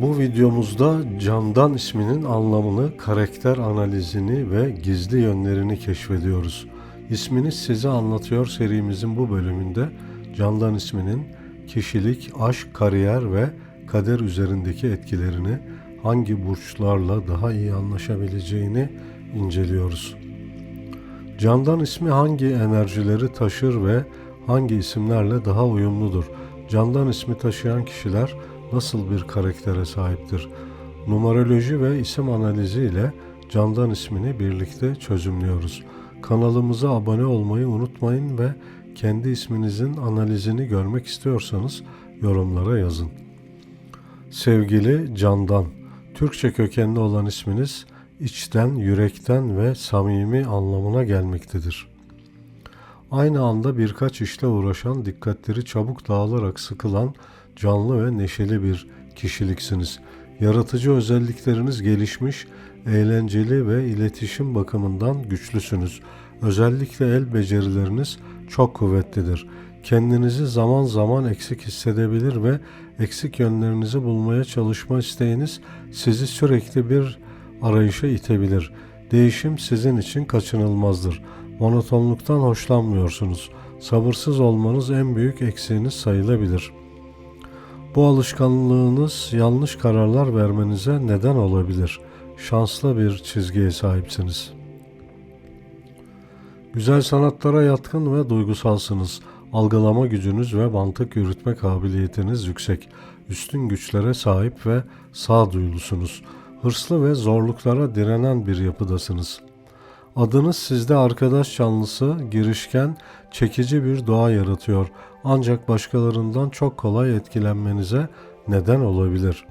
Bu videomuzda Candan isminin anlamını, karakter analizini ve gizli yönlerini keşfediyoruz. İsmini size anlatıyor serimizin bu bölümünde Candan isminin kişilik, aşk, kariyer ve kader üzerindeki etkilerini, hangi burçlarla daha iyi anlaşabileceğini inceliyoruz. Candan ismi hangi enerjileri taşır ve hangi isimlerle daha uyumludur? Candan ismi taşıyan kişiler nasıl bir karaktere sahiptir? Numeroloji ve isim analizi ile Candan ismini birlikte çözümlüyoruz. Kanalımıza abone olmayı unutmayın ve kendi isminizin analizini görmek istiyorsanız yorumlara yazın. Sevgili Candan, Türkçe kökenli olan isminiz içten, yürekten ve samimi anlamına gelmektedir. Aynı anda birkaç işle uğraşan, dikkatleri çabuk dağılarak sıkılan, canlı ve neşeli bir kişiliksiniz. Yaratıcı özellikleriniz gelişmiş, eğlenceli ve iletişim bakımından güçlüsünüz. Özellikle el becerileriniz çok kuvvetlidir. Kendinizi zaman zaman eksik hissedebilir ve eksik yönlerinizi bulmaya çalışma isteğiniz sizi sürekli bir arayışa itebilir. Değişim sizin için kaçınılmazdır. Monotonluktan hoşlanmıyorsunuz. Sabırsız olmanız en büyük eksiğiniz sayılabilir. Bu alışkanlığınız yanlış kararlar vermenize neden olabilir. Şanslı bir çizgiye sahipsiniz. Güzel sanatlara yatkın ve duygusalsınız. Algılama gücünüz ve mantık yürütme kabiliyetiniz yüksek. Üstün güçlere sahip ve sağduyulusunuz. Hırslı ve zorluklara direnen bir yapıdasınız. Adınız sizde arkadaş canlısı, girişken, çekici bir doğa yaratıyor. Ancak başkalarından çok kolay etkilenmenize neden olabilir.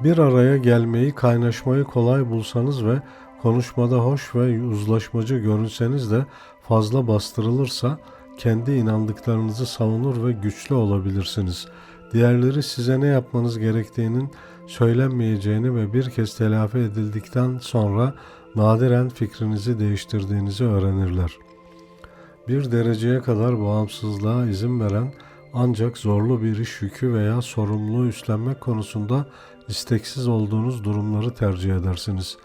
Bir araya gelmeyi, kaynaşmayı kolay bulsanız ve konuşmada hoş ve uzlaşmacı görünseniz de fazla bastırılırsa kendi inandıklarınızı savunur ve güçlü olabilirsiniz. Diğerleri size ne yapmanız gerektiğinin söylenmeyeceğini ve bir kez telafi edildikten sonra nadiren fikrinizi değiştirdiğinizi öğrenirler. Bir dereceye kadar bağımsızlığa izin veren ancak zorlu bir iş yükü veya sorumluluğu üstlenmek konusunda isteksiz olduğunuz durumları tercih edersiniz.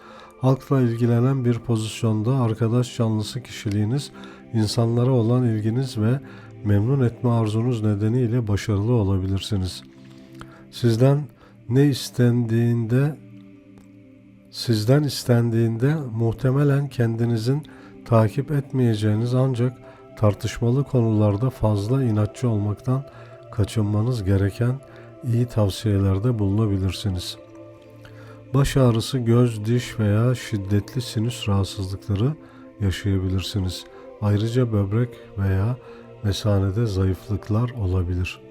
Halkla ilgilenen bir pozisyonda arkadaş canlısı kişiliğiniz, insanlara olan ilginiz ve memnun etme arzunuz nedeniyle başarılı olabilirsiniz. Sizden ne istendiğinde sizden istendiğinde muhtemelen kendinizin takip etmeyeceğiniz ancak tartışmalı konularda fazla inatçı olmaktan kaçınmanız gereken iyi tavsiyelerde bulunabilirsiniz. Baş ağrısı, göz, diş veya şiddetli sinüs rahatsızlıkları yaşayabilirsiniz. Ayrıca böbrek veya mesanede zayıflıklar olabilir.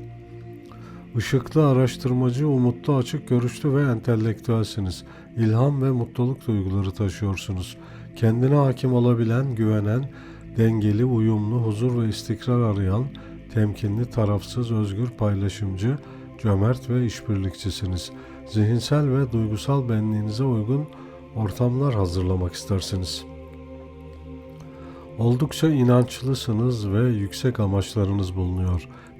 Işıklı, araştırmacı, umutlu, açık görüşlü ve entelektüelsiniz. İlham ve mutluluk duyguları taşıyorsunuz. Kendine hakim olabilen, güvenen, dengeli, uyumlu, huzur ve istikrar arayan, temkinli, tarafsız, özgür, paylaşımcı, cömert ve işbirlikçisiniz. Zihinsel ve duygusal benliğinize uygun ortamlar hazırlamak istersiniz. Oldukça inançlısınız ve yüksek amaçlarınız bulunuyor.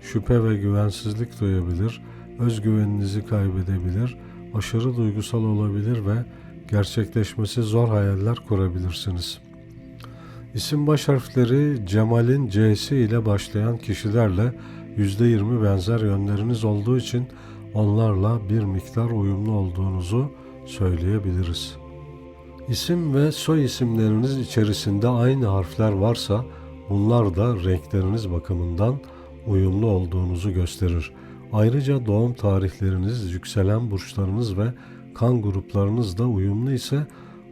şüphe ve güvensizlik duyabilir, özgüveninizi kaybedebilir, aşırı duygusal olabilir ve gerçekleşmesi zor hayaller kurabilirsiniz. İsim baş harfleri Cemal'in C'si ile başlayan kişilerle %20 benzer yönleriniz olduğu için onlarla bir miktar uyumlu olduğunuzu söyleyebiliriz. İsim ve soy isimleriniz içerisinde aynı harfler varsa bunlar da renkleriniz bakımından uyumlu olduğunuzu gösterir. Ayrıca doğum tarihleriniz, yükselen burçlarınız ve kan gruplarınız da uyumlu ise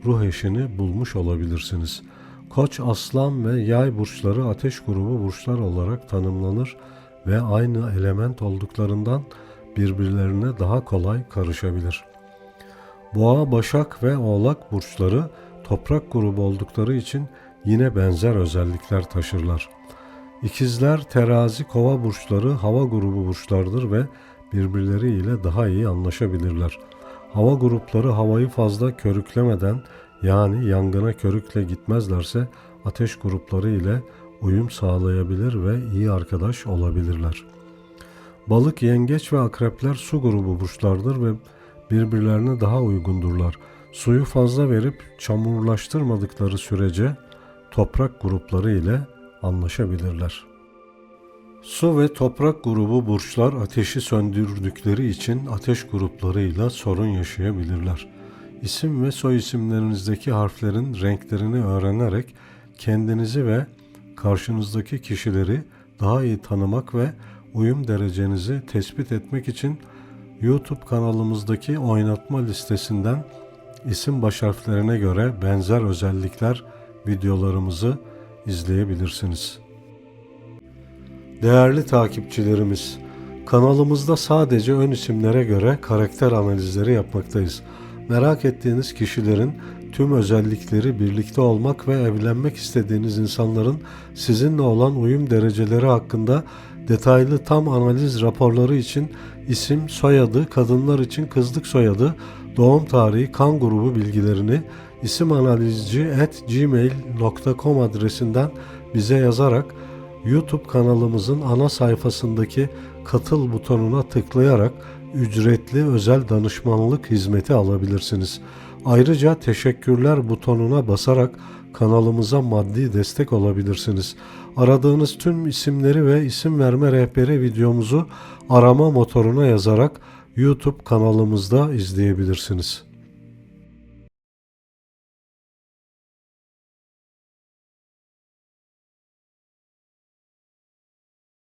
ruh eşini bulmuş olabilirsiniz. Koç, aslan ve yay burçları ateş grubu burçlar olarak tanımlanır ve aynı element olduklarından birbirlerine daha kolay karışabilir. Boğa, Başak ve Oğlak burçları toprak grubu oldukları için yine benzer özellikler taşırlar. İkizler, Terazi, Kova burçları hava grubu burçlardır ve birbirleriyle daha iyi anlaşabilirler. Hava grupları havayı fazla körüklemeden yani yangına körükle gitmezlerse ateş grupları ile uyum sağlayabilir ve iyi arkadaş olabilirler. Balık, yengeç ve akrepler su grubu burçlardır ve birbirlerine daha uygundurlar. Suyu fazla verip çamurlaştırmadıkları sürece toprak grupları ile anlaşabilirler. Su ve toprak grubu burçlar ateşi söndürdükleri için ateş gruplarıyla sorun yaşayabilirler. İsim ve soy isimlerinizdeki harflerin renklerini öğrenerek kendinizi ve karşınızdaki kişileri daha iyi tanımak ve uyum derecenizi tespit etmek için YouTube kanalımızdaki oynatma listesinden isim baş harflerine göre benzer özellikler videolarımızı izleyebilirsiniz. Değerli takipçilerimiz, kanalımızda sadece ön isimlere göre karakter analizleri yapmaktayız. Merak ettiğiniz kişilerin tüm özellikleri birlikte olmak ve evlenmek istediğiniz insanların sizinle olan uyum dereceleri hakkında detaylı tam analiz raporları için isim, soyadı, kadınlar için kızlık soyadı, doğum tarihi, kan grubu bilgilerini isimanalizci@gmail.com adresinden bize yazarak YouTube kanalımızın ana sayfasındaki katıl butonuna tıklayarak ücretli özel danışmanlık hizmeti alabilirsiniz. Ayrıca teşekkürler butonuna basarak kanalımıza maddi destek olabilirsiniz. Aradığınız tüm isimleri ve isim verme rehberi videomuzu arama motoruna yazarak YouTube kanalımızda izleyebilirsiniz.